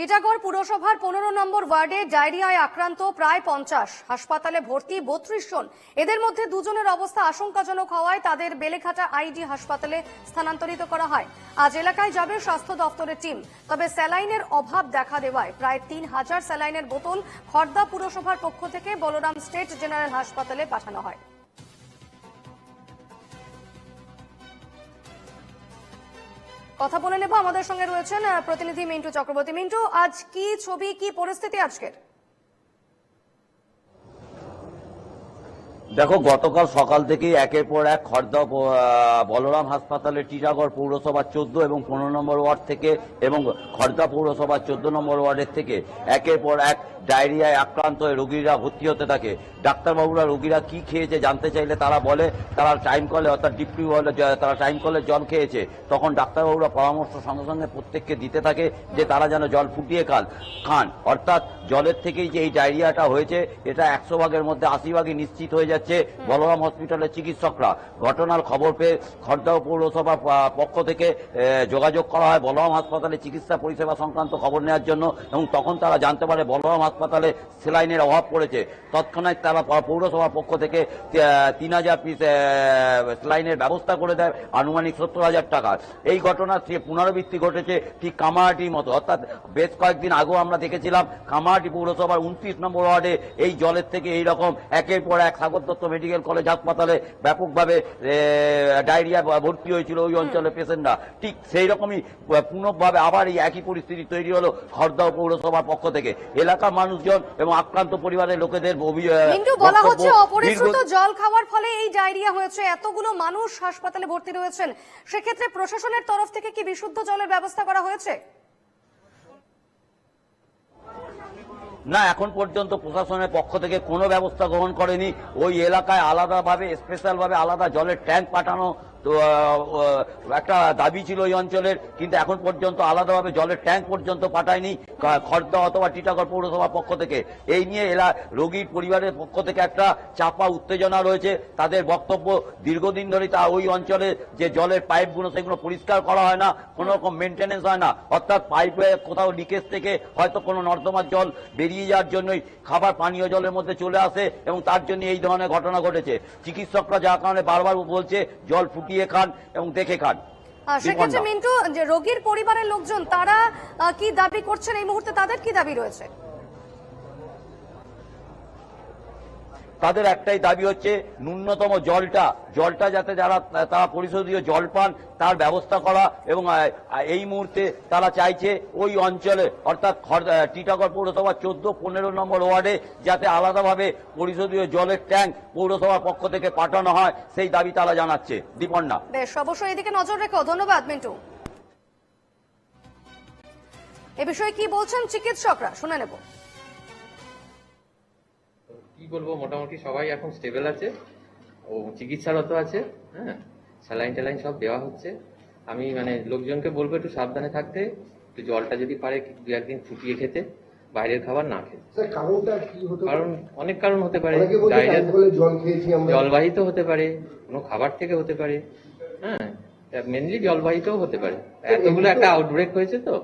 টিটাগড় পুরসভার পনেরো নম্বর ওয়ার্ডে ডায়রিয়ায় আক্রান্ত প্রায় পঞ্চাশ। হাসপাতালে ভর্তি বত্রিশ জন। এদের মধ্যে দুজনের অবস্থা আশঙ্কাজনক হওয়ায় তাদের বেলেঘাটা আইডি হাসপাতালে স্থানান্তরিত করা হয়। আজ এলাকায় যাবে স্বাস্থ্য দপ্তরের টিম। তবে স্যালাইনের অভাব দেখা দেওয়ায় প্রায় তিন হাজার স্যালাইনের বোতল খড়দা পুরসভার পক্ষ থেকে বলরাম স্টেট জেনারেল হাসপাতালে পাঠানো হয়। কথা বলে নেব। আমাদের সঙ্গে রয়েছেন প্রতিনিধি মিন্টু চক্রবর্তী। মিন্টু, আজ কি ছবি, কি পরিস্থিতি আজকের? দেখো, গতকাল সকাল থেকেই একের পর এক খর্দা বলরাম হাসপাতালে টিটাগড় পৌরসভার চোদ্দ এবং পনেরো নম্বর ওয়ার্ড থেকে এবং খর্দা পৌরসভার চোদ্দ নম্বর ওয়ার্ডের থেকে একের পর এক ডায়রিয়ায় আক্রান্ত হয়ে রোগীরা ভর্তি হতে থাকে। ডাক্তারবাবুরা রোগীরা কি খেয়েছে জানতে চাইলে তারা বলে, তারা টাইম কলে, অর্থাৎ ডিপটি বলে তারা টাইম কলে জল খেয়েছে। তখন ডাক্তারবাবুরা পরামর্শ সঙ্গে সঙ্গে প্রত্যেককে দিতে থাকে যে তারা যেন জল ফুটিয়ে খান খান। অর্থাৎ জলের থেকেই যে এই ডায়রিয়াটা হয়েছে, এটা একশো ভাগের মধ্যে আশি ভাগই নিশ্চিত হয়ে যাচ্ছে বলরাম হসপিটালের চিকিৎসকরা। ঘটনার খবর পেয়ে খড়দহ পৌরসভার পক্ষ থেকে যোগাযোগ করা হয় বলরাম হাসপাতালে চিকিৎসা পরিষেবা সংক্রান্ত খবর নেওয়ার জন্য এবং তখন তারা জানতে পারে বলরাম হাসপাতালে সেলাইনের অভাব পড়েছে। তৎক্ষণাৎ তারা পৌরসভার পক্ষ থেকে তিন হাজার পিস সেলাইনের ব্যবস্থা করে দেয় আনুমানিক সত্তর হাজার টাকা। এই ঘটনার পুনরাবৃত্তি ঘটেছে ঠিক কামাহাটির মতো। অর্থাৎ বেশ কয়েকদিন আগেও আমরা দেখেছিলাম কামাহাটি পৌরসভার উনত্রিশ নম্বর ওয়ার্ডে এই জলের থেকে এই রকম একের পর এক সাগর দত্ত মেডিকেল কলেজ হাসপাতালে ব্যাপকভাবে ডায়রিয়া ভর্তি হয়েছিল ওই অঞ্চলের পেশেন্টরা ঠিক সেই রকমই পুনঃভাবে আবার এই একই পরিস্থিতি তৈরি হলো খড়দহ পৌরসভার পক্ষ থেকে। এলাকার মানুষজন এবং আক্রান্ত পরিবারের লোকেদের বলা হচ্ছে অপরিশ্রুত জল খাওয়ার ফলে এই ডায়রিয়া হয়েছে। এতগুলো মানুষ হাসপাতালে ভর্তি রয়েছেন। সেক্ষেত্রে প্রশাসনের তরফ থেকে কি বিশুদ্ধ জলের ব্যবস্থা করা হয়েছে? না, এখন পর্যন্ত প্রশাসনের পক্ষ থেকে কোনো ব্যবস্থা গ্রহণ করেনি। ওই এলাকায় আলাদাভাবে, স্পেশালভাবে আলাদা জলের ট্যাঙ্ক পাঠানো, তো একটা দাবি ছিল ওই অঞ্চলের, কিন্তু এখন পর্যন্ত আলাদাভাবে জলের ট্যাঙ্ক পর্যন্ত পাঠায়নি খড়দা অথবা টিটাগড় পৌরসভার পক্ষ থেকে। এই নিয়ে এলা রোগীর পরিবারের পক্ষ থেকে একটা চাপা উত্তেজনা রয়েছে। তাদের বক্তব্য দীর্ঘদিন ধরে তা ওই অঞ্চলে যে জলের পাইপগুলো, সেগুলো পরিষ্কার করা হয় না কোনো রকম মেনটেনেন্স হয় না। অর্থাৎ পাইপে কোথাও লিকেজ থেকে হয়তো কোনো নর্দমার জল বেরিয়ে যাওয়ার জন্যই খাবার পানীয় জলের মধ্যে চলে আসে এবং তার জন্য এই ধরনের ঘটনা ঘটেছে। চিকিৎসকরা যার কারণে বারবার বলছে জল ফুটিয়ে খান এবং দেখে খান। সেক্ষেত্রে মিন্টু যে রোগীর পরিবারের লোকজন তারা কি দাবি করছেন এই মুহূর্তে? তাদের কি দাবি রয়েছে? তাদের একটাই দাবি হচ্ছে ন্যূনতম জলটা জলটা যাতে যারা, তারা পরিশোধীয় জল পান, তার ব্যবস্থা করা এবং এই মুহূর্তে তারা চাইছে ওই অঞ্চলে, অর্থাৎ টিটাগড় পৌরসভা চোদ্দ, পনেরো নম্বর ওয়ার্ডে যাতে আলাদাভাবে পরিশোধীয় জলের ট্যাঙ্ক পৌরসভার পক্ষ থেকে পাঠানো হয়, সেই দাবি তারা জানাচ্ছে। দীপন্না। বেশ, অবশ্যই এদিকে নজর রেখো। ধন্যবাদ, মিন্টু। এ বিষয়ে কি বলছেন চিকিৎসকরা? শুনে নেব। বলব মোটামুটি সবাই এখন স্টেবল আছে। ও চিকিৎসারত আছে হ্যাঁ? স্যালাইন ট্যালাইন সব দেওয়া হচ্ছে। আমি মানে লোকজনকে বলব একটু সাবধানে থাকতে একটু জলটা যদি পারে দু একদিন ফুটিয়ে খেতে বাইরের খাবার না খেতে। কারণ অনেক কারণ হতে পারে। জলবাহিত হতে পারে কোনো খাবার থেকে হতে পারে হ্যাঁ? মেনলি জলবাহিতও হতে পারে। এতগুলো একটা আউটব্রেক হয়েছে তো।